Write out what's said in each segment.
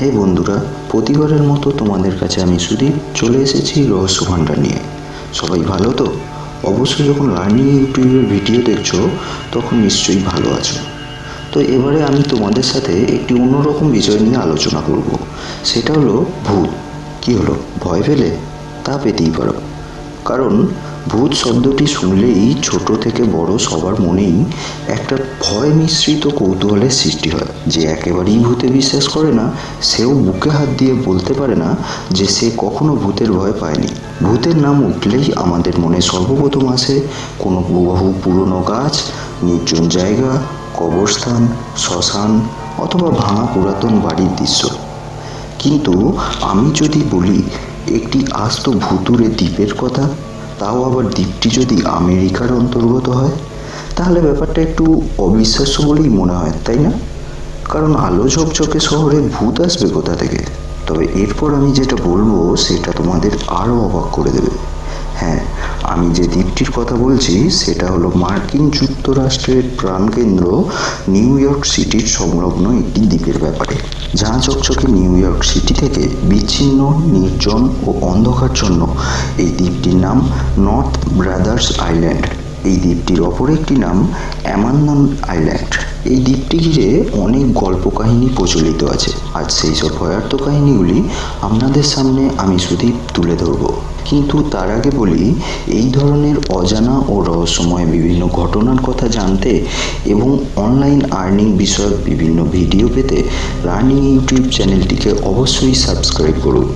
হে বন্ধুরা, প্রতিবারের মতো তোমাদের কাছে আমি সুদীপ চলে এসেছি রহস্য ভাণ্ডার নিয়ে। সবাই ভালো তো? অবশ্যই যখন লার্নিং ইউটিউবের ভিডিও দেখছ, তখন নিশ্চয়ই ভালো আছো। তো এবারে আমি তোমাদের সাথে একটি অন্যরকম বিষয় নিয়ে আলোচনা করব। সেটা হলো ভূত। কি হলো? ভয় পেলে? তা পেতেই পারো। কারণ ভূত শব্দটি শুনলেই ছোট থেকে বড় সবার মনেই একটা ভয় মিশ্রিত কৌতূহলের সৃষ্টি হয়। যে একেবারেই ভূতে বিশ্বাস করে না, সেও বুকে হাত দিয়ে বলতে পারে না যে সে কখনো ভূতের ভয় পায়নি। ভূতের নাম উঠলেই আমাদের মনে সর্বপ্রথম আসে কোনো বহু পুরনো গাছ, নির্জন জায়গা, কবরস্থান, শ্মশান অথবা ভাঙা পুরাতন বাড়ির দৃশ্য। কিন্তু আমি যদি বলি, একটি আস্ত ভুতুরে দ্বীপের কথা তাও আবার দ্বীপটি যদি আমেরিকার অন্তর্গত হয়, তাহলে ব্যাপারটা একটু অবিশ্বাস্য বলেই মনে হয়, তাই না? কারণ আলো ঝকঝকে শহরে ভূত আসবে কোথা থেকে? তবে এরপর আমি যেটা বলব, সেটা তোমাদের আরও অবাক করে দেবে। হ্যাঁ আমি যে দ্বীপটির কথা বলছি, সেটা হলো মার্কিন যুক্তরাষ্ট্রের প্রাণকেন্দ্র নিউ ইয়র্ক সিটির সংলগ্ন একটি দ্বীপের ব্যাপারে। ঝাঁ চকচকে নিউ ইয়র্ক সিটি থেকে বিচ্ছিন্ন, নির্জন ও অন্ধকার জন্য এই দ্বীপটির নাম নর্থ ব্রাদার্স আইল্যান্ড। এই দ্বীপটির অপর একটি নাম অ্যামান্দন আইল্যান্ড। এই দ্বীপটি ঘিরে অনেক গল্প কাহিনী প্রচলিত আছে। আজ সেই সব ভয়ার্থ কাহিনীগুলি আপনাদের সামনে আমি শুধু তুলে ধরব। কিন্তু তার আগে বলি, এই ধরনের অজানা ও রহস্যময় বিভিন্ন ঘটনার কথা জানতে এবং অনলাইন আর্নিং বিষয়ক বিভিন্ন ভিডিও পেতে রানিং ইউটিউব চ্যানেলটিকে অবশ্যই সাবস্ক্রাইব করুন।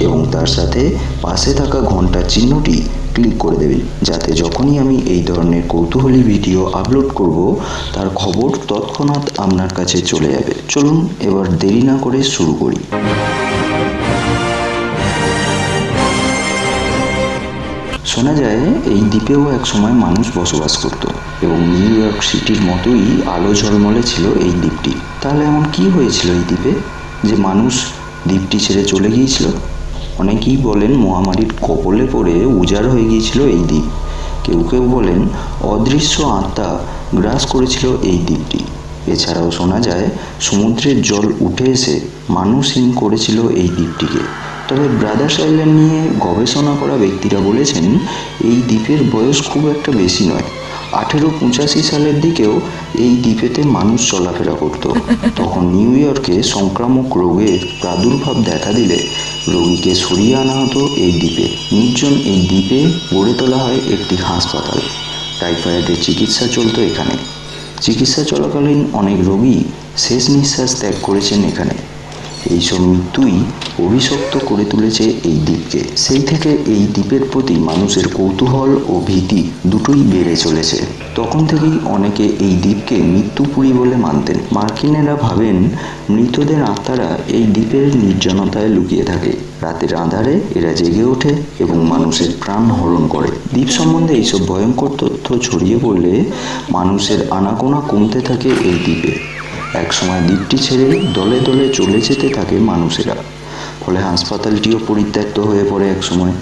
এবং তার সাথে পাশে থাকা ঘণ্টার চিহ্নটি ক্লিক করে দেবেন যাতে যখনই আমি এই ধরনের কৌতূহলী ভিডিও আপলোড করব, তার খবর তৎক্ষণাৎ আপনার কাছে চলে যাবে। চলুন এবার দেরি না করে শুরু করি। শোনা যায়, এই দ্বীপেও একসময় মানুষ বসবাস করত এবং নিউ ইয়র্ক সিটির মতোই আলো ঝলমলে ছিল এই দ্বীপটি। তাহলে এমন কি হয়েছিল এই দ্বীপে? যে মানুষ দ্বীপটি ছেড়ে চলে গিয়েছিল? অনেকেই বলেন মহামারীর কবলে পড়ে উজাড় হয়ে গিয়েছিল এই দ্বীপ। কেউ কেউ বলেন অদৃশ্য আত্মা গ্রাস করেছিল এই দ্বীপটি। এছাড়াও শোনা যায়, সমুদ্রের জল উঠে এসে মানুষহীন করেছিল এই দ্বীপটিকে। তবে ব্রাদার্স আইল্যান্ড নিয়ে গবেষণা করা ব্যক্তিরা বলেছেন, এই দ্বীপের বয়স খুব একটা বেশি নয়। আঠেরো পঁচাশি সালের দিকেও এই দ্বীপেতে মানুষ চলাফেরা করত। তখন নিউ ইয়র্কে সংক্রামক রোগের প্রাদুর্ভাব দেখা দিলে রোগীকে সরিয়ে আনা হতো এই দ্বীপে। নির্জন এই দ্বীপে গড়ে তোলা হয় একটি হাসপাতাল। টাইফয়েডের চিকিৎসা চলতো এখানে। চিকিৎসা চলাকালীন অনেক রোগী শেষ নিঃশ্বাস ত্যাগ করেছেন এখানে। এইসব মৃত্যুই অভিশপ্ত করে তুলেছে এই দ্বীপকে। সেই থেকে এই দ্বীপের প্রতি মানুষের কৌতূহল ও ভীতি দুটোই বেড়ে চলেছে। তখন থেকেই অনেকে এই দ্বীপকে মৃত্যুপুরী বলে মানতেন। মার্কিনেরা ভাবেন, মৃতদের আত্মারা এই দ্বীপের নির্জনতায় লুকিয়ে থাকে। রাতের আধারে এরা জেগে ওঠে এবং মানুষের প্রাণ হরণ করে। দ্বীপ সম্বন্ধে এইসব ভয়ঙ্কর তথ্য ছড়িয়ে পড়লে মানুষের আনাগোনা কমতে থাকে এই দ্বীপে। একসময় দ্বীপটি ছেড়ে দলে দলে চলে যেতে থাকে মানুষেরা। ফলে হাসপাতালটিও পরিত্যক্ত হয়ে পড়ে একসময়।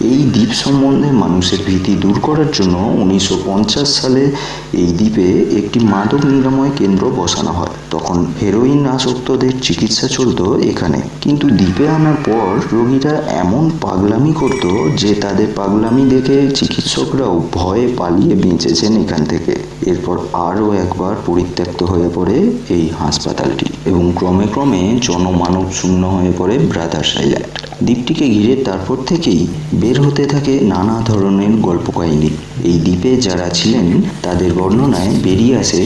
এই দ্বীপ সম্বন্ধে মানুষের ভীতি দূর করার জন্য উনিশশো পঞ্চাশ সালে এই দ্বীপে একটি মাদক নিরাময় কেন্দ্র বসানো হয়। তখন হেরোইন আসক্তদের চিকিৎসা চলত এখানে। কিন্তু দ্বীপে আনার পর রোগীরা এমন পাগলামি করত যে তাদের পাগলামি দেখে চিকিৎসকরাও ভয়ে পালিয়ে বেঁচেছেন এখান থেকে। এরপর আরও একবার পরিত্যক্ত হয়ে পড়ে এই হাসপাতালটি এবং ক্রমে ক্রমে জনমানব শূন্য হয়ে পড়ে ব্রাদার্স আইল্যান্ড দ্বীপটিকে ঘিরে তারপর থেকেই বের হতে থাকে নানা ধরনের গল্প কাহিনী এই দ্বীপে যারা ছিলেন, তাদের বর্ণনায় বেরিয়ে আসে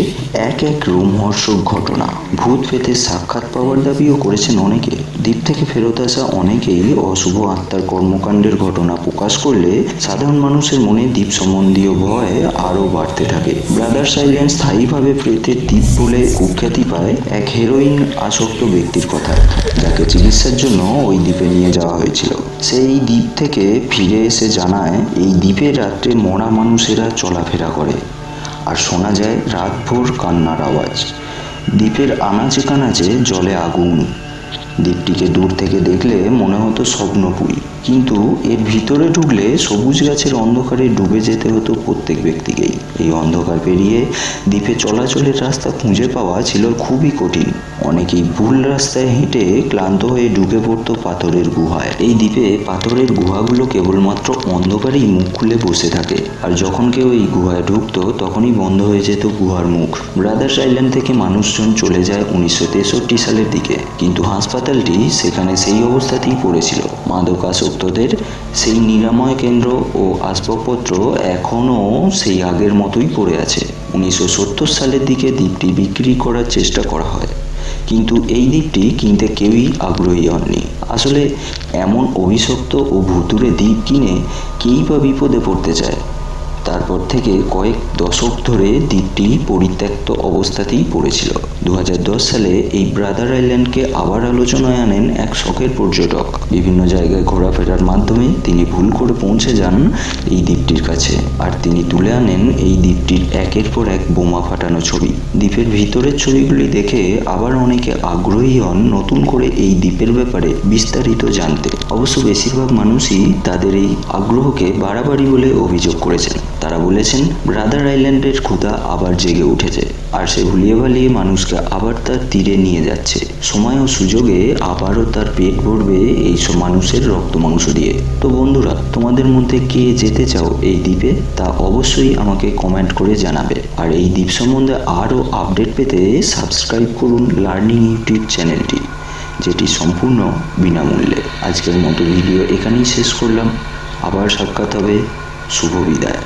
এক এক রোমহর্ষক ঘটনা। ভূত পেতে সাক্ষাৎ পাওয়ার দাবিও করেছেন অনেকে। দ্বীপ থেকে ফেরত আসা অনেকেই অশুভ আত্মার কর্মকাণ্ডের ঘটনা প্রকাশ করলে সাধারণ মানুষের মনে দ্বীপ সম্বন্ধীয় ভয় আরও বাড়তে থাকে। ব্রাদার্স আইল্যান্ড স্থায়ীভাবে প্রেতের দ্বীপ বলে কুখ্যাতি পায় এক হেরোইন আসক্ত ব্যক্তির কথা, যাকে চিকিৎসার জন্য ওই দ্বীপে নিয়ে যাওয়া হয়েছিল। সেই দ্বীপ থেকে ফিরে এসে জানায়, এই দ্বীপে রাত্রে মরা মানুষেরা চলাফেরা করে। আর শোনা যায়, রাতভোর কান্নার আওয়াজ। দ্বীপের আনাচে কানাচে জলে আগুন। দ্বীপটিকে দূর থেকে দেখলে মনে হতো স্বপ্নপুরী। কিন্তু এর ভিতরে ঢুকলে সবুজ গাছের অন্ধকারে ডুবে যেতে হতো প্রত্যেক ব্যক্তিকেই। এই অন্ধকার পেরিয়ে দ্বীপে চলাচলের রাস্তা খুঁজে পাওয়া ছিল খুবই কঠিন। অনেকেই ভুল রাস্তায় হেঁটে ক্লান্ত হয়ে ঢুকে পড়তো পাথরের গুহায়। এই দ্বীপে পাথরের গুহাগুলো কেবলমাত্র অন্ধকারেই মুখ খুলে বসে থাকে। আর যখন কেউ এই গুহায় ঢুকতো, তখনই বন্ধ হয়ে যেত গুহার মুখ। ব্রাদার্স আইল্যান্ড থেকে মানুষজন চলে যায় উনিশশো তেষট্টি সালের দিকে। কিন্তু হাসপাতালটি সেখানে সেই অবস্থাতেই পড়েছিল। মাদকাসক্তদের সেই নিরাময় কেন্দ্র ও আসবাবপত্র এখনও সেই আগের মতোই পড়ে আছে। উনিশশো সত্তর সালের দিকে দ্বীপটি বিক্রি করার চেষ্টা করা হয়। কিন্তু এই দ্বীপটি কিনতে কেউই আগ্রহী হননি। আসলে এমন অভিশপ্ত ও ভুতুরে দ্বীপ কিনে কেই বা বিপদে পড়তে চায়? তারপর থেকে কয়েক দশক ধরে দ্বীপটি পরিত্যক্ত অবস্থাতেই পড়েছিল। দু হাজার দশ সালে এই ব্রাদার আইল্যান্ডকে আবার আলোচনায় আনেন এক শখের পর্যটক। বিভিন্ন জায়গায় ঘোরাফেরার মাধ্যমে তিনি ভুল করে পৌঁছে যান এই দ্বীপটির কাছে। আর তিনি তুলে আনেন এই দ্বীপটির একের পর এক বোমা ফাটানো ছবি। দ্বীপের ভিতরের ছবিগুলি দেখে আবার অনেকে আগ্রহী হন নতুন করে এই দ্বীপের ব্যাপারে বিস্তারিত জানতে। অবশ্য বেশিরভাগ মানুষই তাদের এই আগ্রহকে বাড়াবাড়ি বলে অভিযোগ করেছেন। তারা বলেছেন, ব্রাদার আইল্যান্ডের ক্ষুধা আবার জেগে উঠেছে, আর সে ভুলিয়ে ভালিয়ে মানুষকে আবার তার তীরে নিয়ে যাচ্ছে। সময় ও সুযোগে আবারও তার পেট ভরবে এইসব মানুষের রক্ত মাংস দিয়ে। তো বন্ধুরা, তোমাদের মধ্যে কে যেতে চাও এই দ্বীপে? তা অবশ্যই আমাকে কমেন্ট করে জানাবে। আর এই দ্বীপ সম্বন্ধে আরও আপডেট পেতে সাবস্ক্রাইব করুন লার্নিং ইউটিউব চ্যানেলটি, যেটি সম্পূর্ণ বিনামূল্যে। আজকের মতো ভিডিও এখানেই শেষ করলাম। আবার সাক্ষাৎ হবে। শুভ বিদায়।